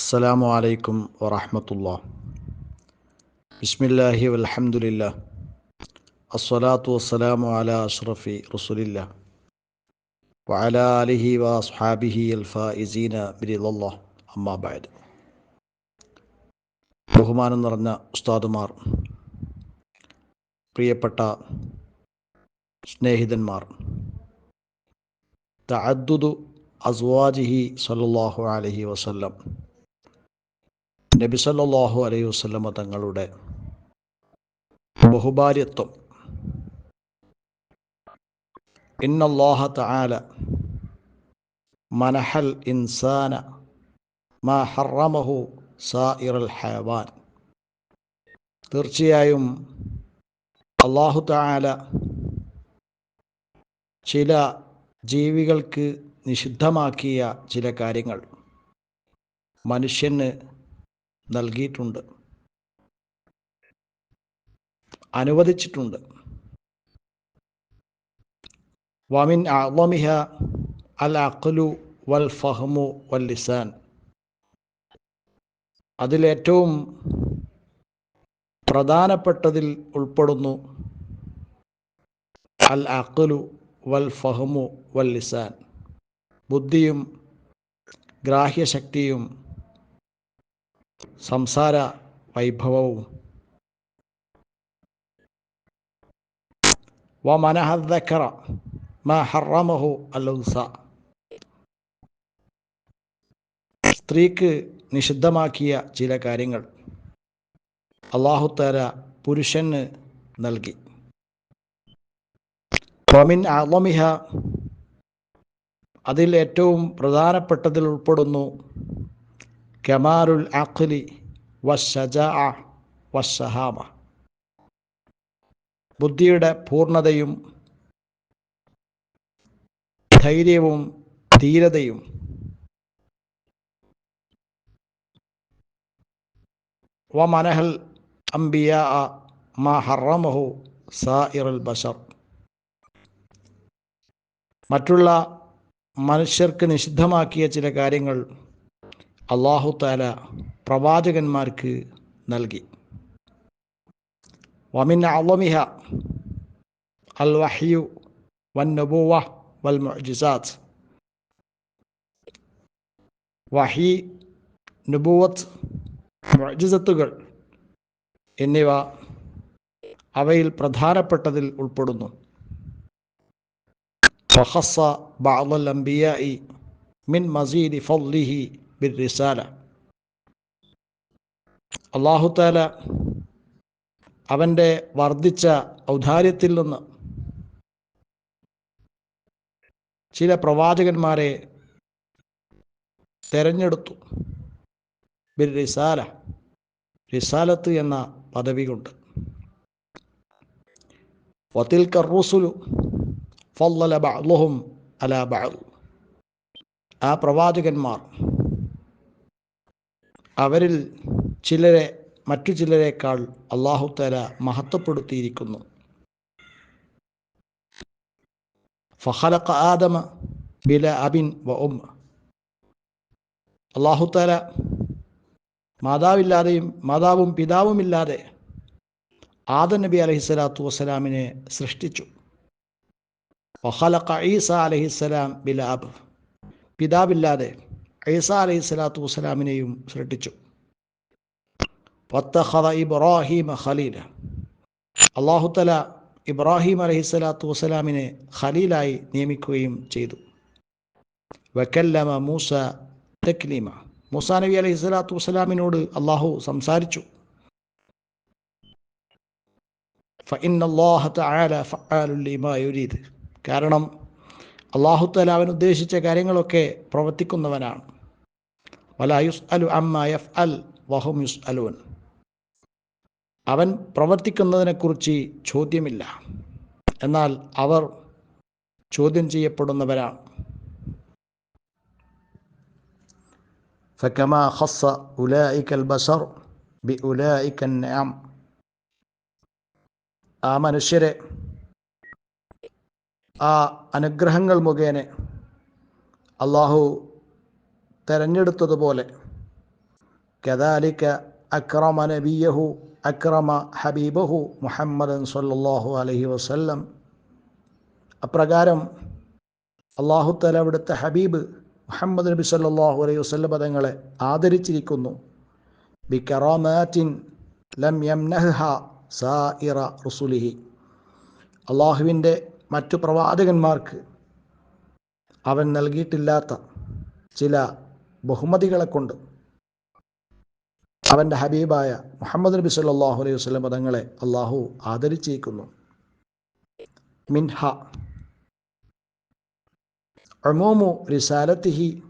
അസ്സലാമു അലൈക്കും വറഹമത്തുള്ള. ബിസ്മില്ലാഹി വലഹമുല്ല അസ്വലാത്തു വസ്സലാമു അല അഷ്റഫി റസുലില്ല വഅല അലിഹി വസ്ഹാബിഹി അൽഫീന ബിരിദല്ലാ അമ്മാബാദ് ബഹുമാനം നിറഞ്ഞ ഉസ്താദുമാർ പ്രിയപ്പെട്ട സ്നേഹിതന്മാർ തഅദ്ദുദു അസ്വാജിഹി സല്ലല്ലാഹു അലൈഹി വസല്ലം. നബി സല്ലാഹു അലൈഹി വസല്ലമ തങ്ങളുടെ ബഹുഭാര്യത്വം. ഇന്നല്ലാഹ തആല മനഹൽ ഇൻസാന മാ ഹറമഹു സായിറൽ ഹയവാൻ തീർച്ചയായും അള്ളാഹു തആല ചില ജീവികൾക്ക് നിഷിദ്ധമാക്കിയ ചില കാര്യങ്ങൾ. മനുഷ്യന് നൽകിയിട്ടുണ്ട്. അനുവദിച്ചിട്ടുണ്ട്. വമിൻ അളമിഹ അൽ അഖ്ലു വൽ ഫഹ്മു വൽ ലിസാൻ അതിലേറ്റവും പ്രധാനപ്പെട്ടതിൽ ഉൾപ്പെടുന്നു അൽ അഖ്ലു വൽ ഫഹ്മു വൽ ലിസാൻ ബുദ്ധിയും ഗ്രാഹ്യശക്തിയും സംസാര വൈഭവവും. വ മനഹദ്ദക്കറ മാ ഹറമഹു അലുസ സ്ത്രീക്ക് നിഷിദ്ധമാക്കിയ ചില കാര്യങ്ങൾ അള്ളാഹുത്താര പുരുഷന് നൽകി. ഫമിൻ അളമിഹ അതിൽ ഏറ്റവും പ്രധാനപ്പെട്ടതിൽ ഉൾപ്പെടുന്നു കമാരുൽ അഖ്ലി വഷജ വഷഹാമ ബുദ്ധിയുടെ പൂർണതയും ധൈര്യവും ധീരതയും വ മനഹൽ അംബിയ മാ ഹറമഹു സായിറുൽ ബഷർ. മറ്റുള്ള മനുഷ്യർക്ക് നിഷിദ്ധമാക്കിയ ചില കാര്യങ്ങൾ അള്ളാഹു താല പ്രവാചകന്മാർക്ക് നൽകി. വമിൻ അലോമിഹ അൽ വഹിയു വൻ നബൂവ വൽ മുജിസാത്ത് വഹി നബുവത് മുജിസത്തുകൾ എന്നിവ അവയിൽ പ്രധാനപ്പെട്ടതിൽ ഉൾപ്പെടുന്നു. ഫഹസ ബാദൽ അംബിയായി മിൻ മസീദി ഫല്ലിഹി ബിറിസാല അള്ളാഹുത്താല അവന്റെ വർദ്ധിച്ച ഔദാര്യത്തിൽ നിന്ന് ചില പ്രവാചകന്മാരെ തെരഞ്ഞെടുത്തു. ബിൻ റിസാല. റിസാലത്ത് എന്ന പദവി കൊണ്ട് കറുസുലു ഫല്ലല ബഅ്ലുഹും ആ പ്രവാചകന്മാർ അവരിൽ ചിലരെ മറ്റു ചിലരെക്കാൾ അള്ളാഹു തല മഹത്വപ്പെടുത്തിയിരിക്കുന്നു. ഫഹലഖ ആദമ ബില അബിൻ വ ഉം. മാതാവില്ലാതെയും മാതാവും പിതാവുമില്ലാതെ ആദ നബി അലൈഹി സ്വലാത്തു വസ്സലാമിനെ സൃഷ്ടിച്ചു. വഖലഖ ഈസ അലഹിസ്സലാം ബിലാബ് പിതാവില്ലാതെ ഐസ അലൈഹി സ്വലാത്തു വസ്സലാമിനെയും സൃഷ്ടിച്ചു ഇബ്രാഹിം ഇബ്രാഹിമ ഖലീല. അള്ളാഹുത്തല ഇബ്രാഹിം അലഹി സ്വലാത്തു വസ്സലാമിനെ ഖലീലായി നിയമിക്കുകയും ചെയ്തു. വക്കല്ലമ മൂസ തക്ലീമ. മൂസ നബി അലഹി സ്വലാത്തു വസ്സലാമിനോട് അള്ളാഹു സംസാരിച്ചു. കാരണം അള്ളാഹുത്തല അവൻ ഉദ്ദേശിച്ച കാര്യങ്ങളൊക്കെ പ്രവർത്തിക്കുന്നവനാണ്. വല യുസ് അലു അമ്മ യഫ് അൽ വഹും യുസ് അലുവൻ അവൻ പ്രവർത്തിക്കുന്നതിനെക്കുറിച്ച് ചോദ്യമില്ല എന്നാൽ അവർ ചോദ്യം ചെയ്യപ്പെടുന്നവരാണ് فكما خص أولئك البشر بأولئك النعم ആ മനുഷ്യരെ ആ അനുഗ്രഹങ്ങൾ മുഖേന അള്ളാഹു തെരഞ്ഞെടുത്തതുപോലെ. കദാലിക അക്രമ നബിയഹു അക്രമ ഹബീബഹു മുഹമ്മദൻ സല്ലാഹു അലഹി വസ്ല്ലം. അപ്രകാരം അള്ളാഹുത്തല അവിടുത്തെ ഹബീബ് മുഹമ്മദ് നബി സല്ലാഹു അലൈഹി വസ്ല്ല പദങ്ങളെ ആദരിച്ചിരിക്കുന്നു. ബി കറോമാറ്റിൻ ലം യംനഹ സാഇറ റുസുലിഹി. അള്ളാഹുവിന്റെ മറ്റു പ്രവാചകന്മാർക്ക് അവൻ നൽകിയിട്ടില്ലാത്ത ചില ബഹുമതികളെ കൊണ്ട് അവന്റെ ഹബീബായ മുഹമ്മദ് നബി സല്ലാഹു അലൈഹി വസ്ലം പദങ്ങളെ അള്ളാഹു ആദരിച്ചിരിക്കുന്നു. മിൻഹ അമോമു റിസാലത്തിഹി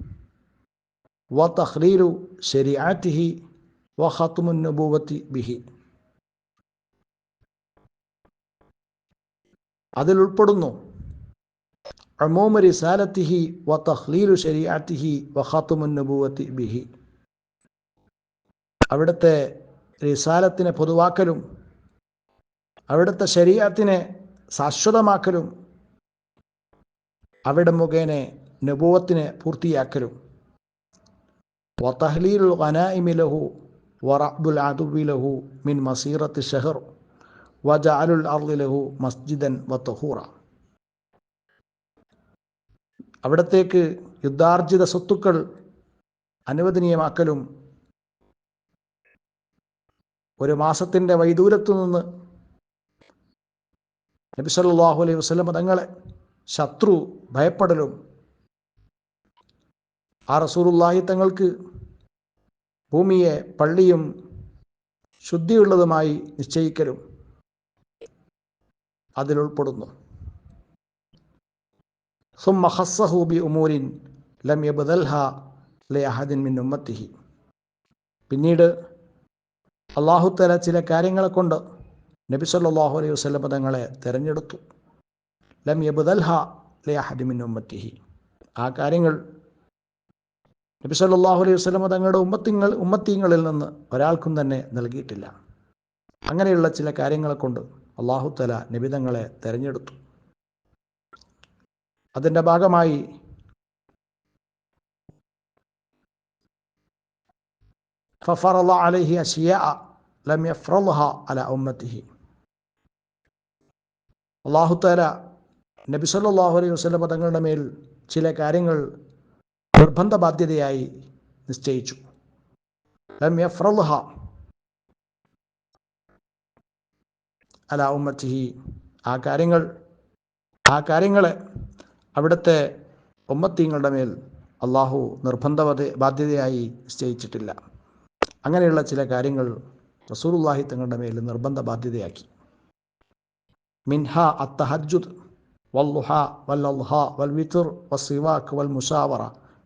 വ തഹ്രീരു ശരിയാത്തിഹി വ ഹത്തുമുന്നബൂവത്തി ബിഹി. അതിലുൾപ്പെടുന്നു റിസാലത്തിഹി വ തഹ്ലീലു ശരിയാത്തിഹി വ ഖാത്തുമുൻ ബിഹി അവിടുത്തെ റിസാലത്തിനെ പൊതുവാക്കലും അവിടുത്തെ ശരീരത്തിനെ ശാശ്വതമാക്കലും അവിടെ മുഖേന നബുവത്തിനെ പൂർത്തിയാക്കലും. വ തഹ്ലീലുൽ ഖനാഇമി ലഹു വ റഅ്ദുൽ അദുവി ലഹു മിൻ മസീറത്ത് ഷഹർ വ ജഅലുൽ അർളി ലഹു മസ്ജിദൻ വ തഹൂറ. അവിടത്തേക്ക് യുദ്ധാർജിത സ്വത്തുക്കൾ അനുവദനീയമാക്കലും ഒരു മാസത്തിന്റെ വൈദൂരത്തു നിന്ന് നബി സല്ലല്ലാഹു അലൈഹി വസല്ലം തങ്ങളെ ശത്രു ഭയപ്പെടലും ആ റസൂറുല്ലാഹി തങ്ങൾക്ക് ഭൂമിയെ പള്ളിയും ശുദ്ധിയുള്ളതുമായി നിശ്ചയിക്കലും അതിലുൾപ്പെടുന്നു. ثم خصه بأمور لم يبذلها لأحد من أمته പിന്നീട് അള്ളാഹുത്തല ചില കാര്യങ്ങളെ കൊണ്ട് നബി സല്ലല്ലാഹു അലൈഹി വസല്ലം തങ്ങളെ തിരഞ്ഞെടുത്തു ലം യബ്ദൽഹ ലഅഹദി മിൻ ഉമ്മത്തിഹി ആ കാര്യങ്ങൾ നബി സല്ലല്ലാഹു അലൈഹി വസല്ലം തങ്ങളുടെ ഉമ്മത്തിങ്ങൾ ഉമ്മത്തീങ്ങളിൽ നിന്ന് ഒരാൾക്കും തന്നെ നൽകിയിട്ടില്ല അങ്ങനെയുള്ള ചില കാര്യങ്ങളെ കൊണ്ട് അള്ളാഹുത്തല നബിതങ്ങളെ തിരഞ്ഞെടുത്തു അതിന്റെ ഭാഗമായി ഫഫറല്ല അലഹി അഷിയ ലം ഉമ്മത്തിഹി. നബി അലൈഹി വസ്ലം പദങ്ങളുടെ മേൽ ചില കാര്യങ്ങൾ നിർബന്ധ ബാധ്യതയായി നിശ്ചയിച്ചു. ലം അല ഉമ്മത്തിഹി. ആ കാര്യങ്ങൾ ആ കാര്യങ്ങളെ അവിടുത്തെ ഉമ്മത്തീങ്ങളുടെ മേൽ അള്ളാഹു നിർബന്ധ ബാധ്യതയായി നിശ്ചയിച്ചിട്ടില്ല അങ്ങനെയുള്ള ചില കാര്യങ്ങൾ റസൂലുള്ളാഹി തങ്ങളുടെ മേൽ നിർബന്ധ ബാധ്യതയാക്കി മിൻഹ അത്തഹജുദ് വല്ലുഹ വല്ലൽഹ വൽവിത്ർ വസ്സിവാക്ക് വൽമുഷാവറ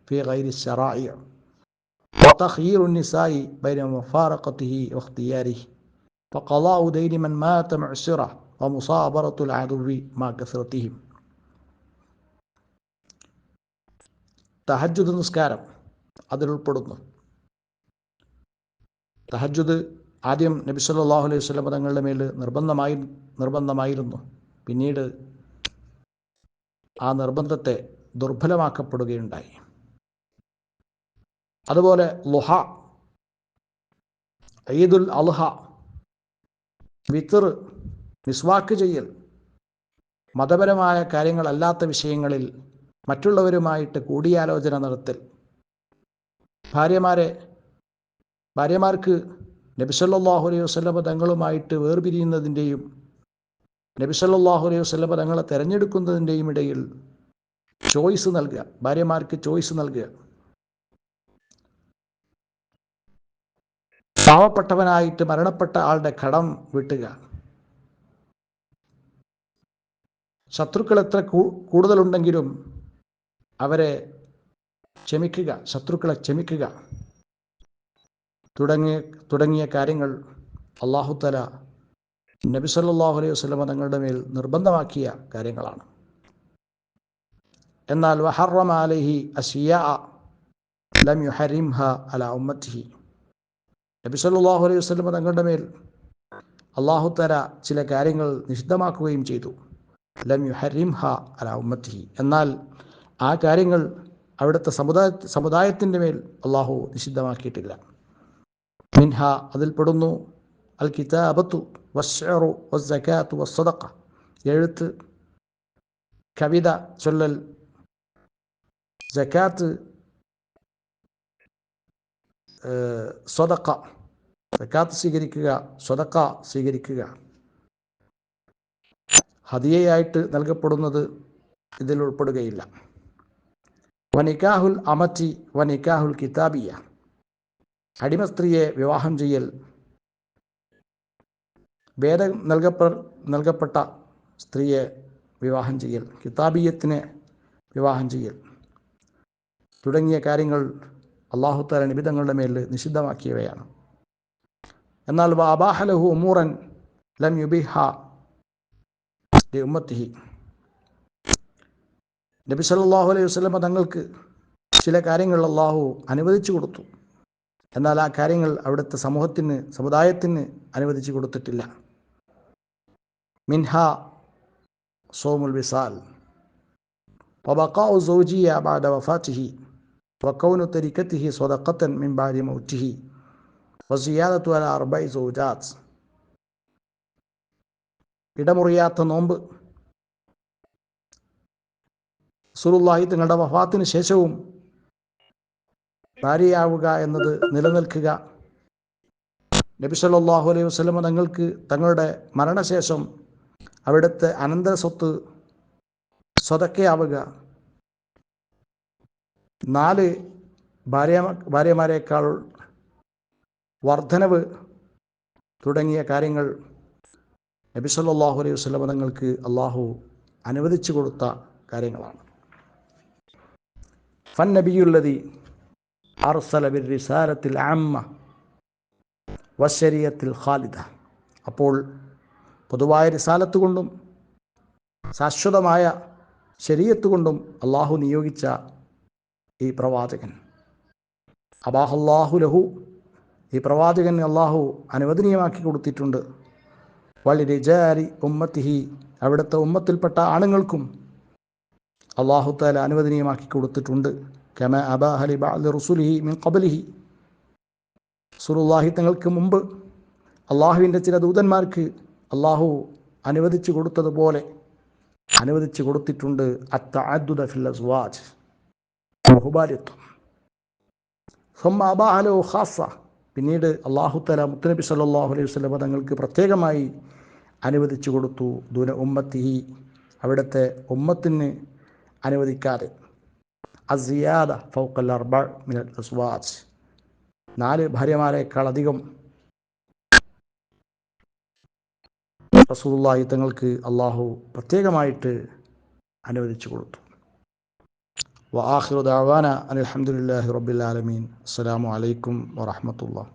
في غير الشرائع وتخيير النساء بين مفارقته واختياره وقضاء دين من مات معسرة ومصابرة العدو مع كثرتهم തഹജുദ് നിസ്കാരം അതിലുൾപ്പെടുന്നു. തഹജുദ് ആദ്യം നബി സല്ലാഹു അലൈഹി വസല്ലം തങ്ങളുടെ മേൽ നിർബന്ധമായി നിർബന്ധമായിരുന്നു. പിന്നീട് ആ നിർബന്ധത്തെ ദുർബലമാക്കപ്പെടുകയുണ്ടായി. അതുപോലെ ലുഹ ഈദുൽ അൽഹ വിത്തർ മിസ്വാക്ക് ചെയ്യൽ മതപരമായ കാര്യങ്ങളല്ലാത്ത വിഷയങ്ങളിൽ മറ്റുള്ളവരുമായിട്ട് കൂടിയാലോചന നടത്തൽ. ഭാര്യമാരെ ഭാര്യമാർക്ക് നബിസല്ലാഹു അലൈഹി വസ്ലമ തങ്ങളുമായിട്ട് വേർപിരിയുന്നതിന്റെയും നബിസല്ലാഹു അലൈഹി വസ്ലമ തങ്ങളെ തിരഞ്ഞെടുക്കുന്നതിന്റെയും ഇടയിൽ ചോയ്സ് നൽകുക. ഭാര്യമാർക്ക് ചോയ്സ് നൽകുക. പാവപ്പെട്ടവനായിട്ട് മരണപ്പെട്ട ആളുടെ കടം വിട്ടുക. ശത്രുക്കൾ എത്ര കൂടുതലുണ്ടെങ്കിലും അവരെ ക്ഷമിക്കുക ശത്രുക്കളെ ക്ഷമിക്കുക. തുടങ്ങിയ തുടങ്ങിയ കാര്യങ്ങൾ അള്ളാഹുത്തല നബി സല്ലാഹു അലൈഹി വസ്ലമ തങ്ങളുടെ മേൽ നിർബന്ധമാക്കിയ കാര്യങ്ങളാണ്. എന്നാൽ വഹറമ അലഹി അസിയ ലം യുഹരിംഹ അല ഉമ്മത്തിഹി. നബി സല്ലാഹു അലൈഹി വസ്ലമ തങ്ങളുടെ മേൽ അള്ളാഹുത്തല ചില കാര്യങ്ങൾ നിഷിദ്ധമാക്കുകയും ചെയ്തു. ലം യുഹരിംഹ അല ഉമ്മത്തിഹി. എന്നാൽ ആ കാര്യങ്ങൾ അവിടുത്തെ സമുദായ സമുദായത്തിന്റെ മേൽ അള്ളാഹു നിഷിദ്ധമാക്കിയിട്ടില്ല. മിൻഹ അതിൽപ്പെടുന്നു അൽ കിതാബത്തു വസ്ഷറു വസ്സക്കാത്തു വസ്സതക്ക എഴുത്ത് കവിത ചൊല്ലൽ ജക്കാത്ത് സ്വതക്ക ജക്കാത്ത് സ്വീകരിക്കുക സ്വതക്ക സ്വീകരിക്കുക. ഹതിയയായിട്ട് നൽകപ്പെടുന്നത് ഇതിൽ ഉൾപ്പെടുകയില്ല. വനിക്കാഹുൽ അമറ്റി വനിക്കാഹുൽ കിതാബിയ. അടിമ സ്ത്രീയെ വിവാഹം ചെയ്യൽ. ഭേദം നൽകപ്പെ നൽകപ്പെട്ട സ്ത്രീയെ വിവാഹം ചെയ്യൽ. കിതാബിയത്തിനെ വിവാഹം ചെയ്യൽ. തുടങ്ങിയ കാര്യങ്ങൾ അള്ളാഹുത്താല നിബിധങ്ങളുടെ മേൽ നിഷിദ്ധമാക്കിയവയാണ്. എന്നാൽ വാബാഹലഹു ഉമൂറൻ ലം യുബിഹ ഉമ്മത്തിഹി നബി സല്ലാഹു അലൈഹി വസ്ലമ തങ്ങൾക്ക് ചില കാര്യങ്ങൾ അള്ളാഹു അനുവദിച്ചു കൊടുത്തു എന്നാൽ ആ കാര്യങ്ങൾ അവിടുത്തെ സമൂഹത്തിന് സമുദായത്തിന് അനുവദിച്ചു കൊടുത്തിട്ടില്ല മിൻഹ സോമുൽ വിസാൽ وبقاء زوجية بعد وفاته وكون تركته صدقة من بعد موته وزيادة على أربع زوجات ഇടമുറിയാത്ത നോമ്പ് സുറുല്ലാഹി തങ്ങളുടെ വഫാത്തിന് ശേഷവും ഭാര്യയാവുക എന്നത് നിലനിൽക്കുക. നബി സല്ലാഹു അലൈഹി വസ്ലമ തങ്ങൾക്ക് തങ്ങളുടെ മരണശേഷം അവിടുത്തെ അനന്തര സ്വത്ത് സ്വതക്കയാവുക. നാല് ഭാര്യ ഭാര്യമാരെക്കാൾ വർധനവ് തുടങ്ങിയ കാര്യങ്ങൾ നബി സല്ലാഹു അലൈഹി വസ്ലമ തങ്ങൾക്ക് അള്ളാഹു അനുവദിച്ചു കൊടുത്ത കാര്യങ്ങളാണ്. ഫൻ നബിയുല്ലതി അർസല ബിർ റിസാലത്തിൽ അമ്മ വശരീയത്തിൽ ഖാലിദ. അപ്പോൾ പൊതുവായ റിസാലത്ത് കൊണ്ടും ശാശ്വതമായ ശരീരത്ത് കൊണ്ടും അള്ളാഹു നിയോഗിച്ച ഈ പ്രവാചകൻ. അബാഹല്ലാഹു ലഹു. ഈ പ്രവാചകൻ അള്ളാഹു അനുവദനീയമാക്കി കൊടുത്തിട്ടുണ്ട്. വളരെ ജാരി ഉമ്മത്തിഹി. അവിടുത്തെ ഉമ്മത്തിൽപ്പെട്ട ആണുങ്ങൾക്കും അള്ളാഹു താല അനുവദനീയമാക്കി കൊടുത്തിട്ടുണ്ട്. കമ മിൻ കബലിഹി സുറുല്ലാഹി തങ്ങൾക്ക് മുമ്പ് അള്ളാഹുവിന്റെ ചില ദൂതന്മാർക്ക് അള്ളാഹു അനുവദിച്ചു കൊടുത്തതുപോലെ അനുവദിച്ചു കൊടുത്തിട്ടുണ്ട്. അത്തഅദ്ദുദ ഫിൽ അസ്വാജ് ബഹുഭാര്യത്വം സ്വമ്മ അബാഹലോ ഖാസ മുത്തനബി സല്ലാഹു അലൈഹി വസ്ലമ തങ്ങൾക്ക് പ്രത്യേകമായി അനുവദിച്ചു കൊടുത്തു. ദുന ഉമ്മത്തിഹി അവിടുത്തെ ഉമ്മത്തിന് അനുവദിക്കാതെ. അസിയാദ ഫൗക്കൽ അർബ മിനൽ അസ്വാജ്. നാല് ഭാര്യമാരെക്കാളധികം റസൂലുള്ളാഹി യുദ്ധങ്ങൾക്ക് അള്ളാഹു പ്രത്യേകമായിട്ട് അനുവദിച്ചു കൊടുത്തു. വാഹിറുദാവാന ദഅവാന അൽഹംദുലില്ലാഹി റബ്ബിൽ ആലമീൻ. അസ്സലാമു അലൈക്കും വറഹ്മത്തുള്ളാഹി